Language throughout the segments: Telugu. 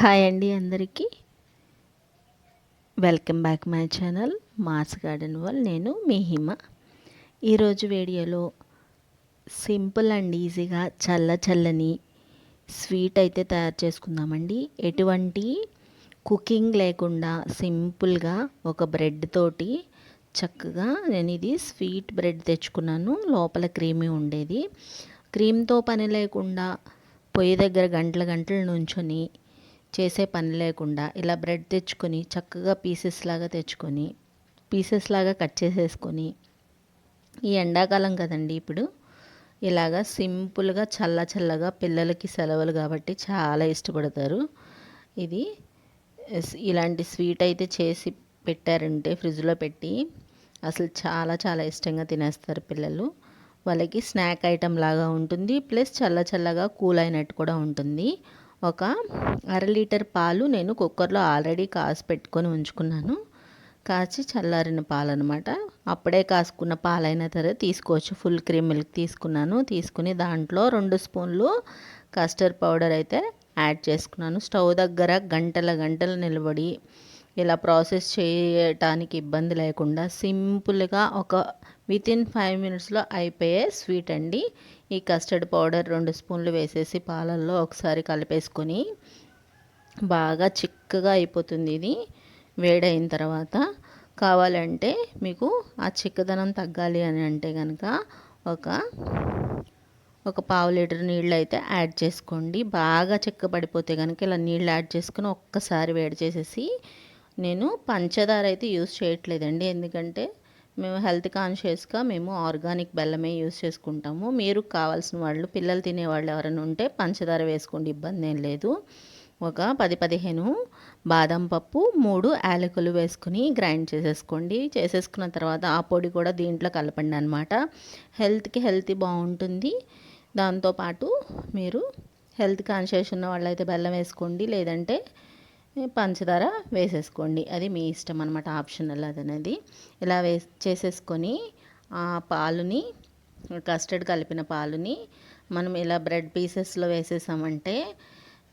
హాయ్ అండి అందరికీ. Welcome back my channel mass garden వల్ నేను మీ హిమ. ఈరోజు వీడియోలో సింపుల్ అండ్ ఈజీగా చల్ల చల్లని స్వీట్ అయితే తయారు చేసుకుందామండి. ఎటువంటి కుకింగ్ లేకుండా సింపుల్గా ఒక బ్రెడ్ తోటి చక్కగా నేను ఇది స్వీట్ బ్రెడ్ తెచ్చుకున్నాను. లోపల క్రీమీ ఉండేది. క్రీమ్తో పని లేకుండా పొయ్యి దగ్గర గంటల గంటలు నుంచొని చేసే పని లేకుండా ఇలా బ్రెడ్ తెచ్చుకొని చక్కగా పీసెస్ లాగా తెచ్చుకొని పీసెస్ లాగా కట్ చేసేసుకొని ఈ ఎండాకాలం కదండి ఇప్పుడు ఇలాగా సింపుల్గా చల్ల చల్లగా పిల్లలకి సెలవులు కాబట్టి చాలా ఇష్టపడతారు. ఇది ఇలాంటి స్వీట్ అయితే చేసి పెట్టారంటే ఫ్రిడ్జ్లో పెట్టి అసలు చాలా చాలా ఇష్టంగా తినేస్తారు పిల్లలు. వాళ్ళకి స్నాక్ ఐటెం లాగా ఉంటుంది ప్లస్ చల్ల చల్లగా కూల్ అయినట్టు కూడా ఉంటుంది. ఒక అర లీటర్ పాలు నేను కుక్కర్లో ఆల్రెడీ కాసి పెట్టుకొని ఉంచుకున్నాను. కాచి చల్లారిన పాలు అనమాట అప్పుడే కాసుకున్న పాలైన తర్వాత తీసుకోవచ్చు. ఫుల్ క్రీమ్ మిల్క్ తీసుకున్నాను. తీసుకుని దాంట్లో రెండు స్పూన్లు కస్టర్డ్ పౌడర్ అయితే యాడ్ చేసుకున్నాను. స్టవ్ దగ్గర గంటల గంటలు నిలబడి ఇలా ప్రాసెస్ చేయటానికి ఇబ్బంది లేకుండా సింపుల్గా ఒక వితిన్ ఫైవ్ మినిట్స్లో అయిపోయే స్వీట్ అండి. ఈ కస్టర్డ్ పౌడర్ రెండు స్పూన్లు వేసేసి పాలల్లో ఒకసారి కలిపేసుకొని బాగా చిక్కగా అయిపోతుంది ఇది. వేడైన తర్వాత కావాలంటే మీకు ఆ చిక్కదనం తగ్గాలి అని అంటే కనుక ఒక ఒక పావు లీటర్ నీళ్ళు అయితే యాడ్ చేసుకోండి. బాగా చిక్కబడిపోతే కనుక ఇలా నీళ్ళు యాడ్ చేసుకుని ఒక్కసారి వేడి చేసేసి నేను పంచదార అయితే యూస్ చేయట్లేదండి. ఎందుకంటే మేము హెల్త్ కాన్షియస్గా మేము ఆర్గానిక్ బెల్లమే యూస్ చేసుకుంటాము. మీరు కావాల్సిన వాళ్ళు పిల్లలు తినేవాళ్ళు ఎవరైనా ఉంటే పంచదార వేసుకోండి ఇబ్బంది ఏం లేదు. ఒక పది పదిహేను బాదం పప్పు మూడు యాలకులు వేసుకుని గ్రైండ్ చేసేసుకోండి. చేసేసుకున్న తర్వాత ఆ పొడి కూడా దీంట్లో కలపండి అనమాట హెల్త్కి హెల్తీ బాగుంటుంది. దాంతోపాటు మీరు హెల్త్ కాన్షియస్ ఉన్న వాళ్ళైతే బెల్లం వేసుకోండి. లేదంటే పంచదార వేసేసుకోండి. అది మీ ఇష్టం అనమాట ఆప్షనల్ అది అనేది. ఇలా వే చేసేసుకొని ఆ పాలుని కస్టర్డ్ కలిపిన పాలుని మనం ఇలా బ్రెడ్ పీసెస్లో వేసేసామంటే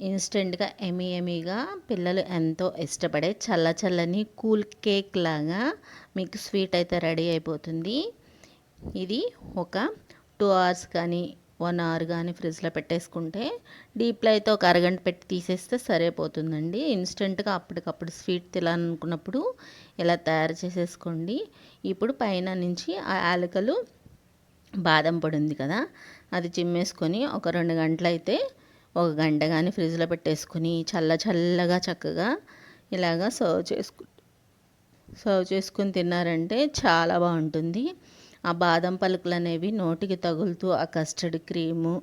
ఇన్స్టెంట్గా ఎమీ ఎమీగా పిల్లలు ఎంతో ఇష్టపడే చల్ల చల్లని కూల్ కేక్ లాగా మీకు స్వీట్ అయితే రెడీ అయిపోతుంది. ఇది ఒక టూ అవర్స్ కానీ వన్ అవర్ కానీ ఫ్రిడ్జ్లో పెట్టేసుకుంటే డీప్లో అయితే ఒక అరగంట పెట్టి తీసేస్తే సరిపోతుందండి. ఇన్స్టెంట్గా అప్పటికప్పుడు స్వీట్ తినాలనుకున్నప్పుడు ఇలా తయారు చేసేసుకోండి. ఇప్పుడు పైన నుంచి ఆ యాలకలు బాదం పొడి ఉంది కదా అది చిమ్మేసుకొని ఒక రెండు గంటలు అయితే ఒక గంట కానీ ఫ్రిడ్జ్లో పెట్టేసుకొని చల్ల చల్లగా చక్కగా ఇలాగా సర్వ్ చేసుకు సర్వ్ చేసుకుని తిన్నారంటే చాలా బాగుంటుంది. ఆ బాదం పలుకులు అనేవి నోటికి తగులుతూ ఆ కస్టర్డ్ క్రీము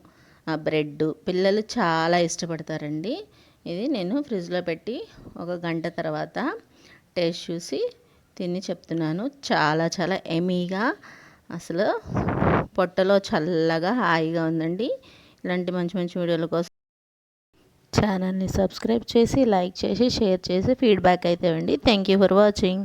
ఆ బ్రెడ్ పిల్లలు చాలా ఇష్టపడతారండి. ఇది నేను ఫ్రిడ్జ్లో పెట్టి ఒక గంట తర్వాత టేస్ట్ చూసి తిని చెప్తున్నాను. చాలా చాలా ఎమీగా అసలు పొట్టలో చల్లగా హాయిగా ఉందండి. ఇలాంటి మంచి మంచి వీడియోల కోసం ఛానల్ని సబ్స్క్రైబ్ చేసి లైక్ చేసి షేర్ చేసి ఫీడ్బ్యాక్ అయితే ఇవ్వండి. Thank you for watching.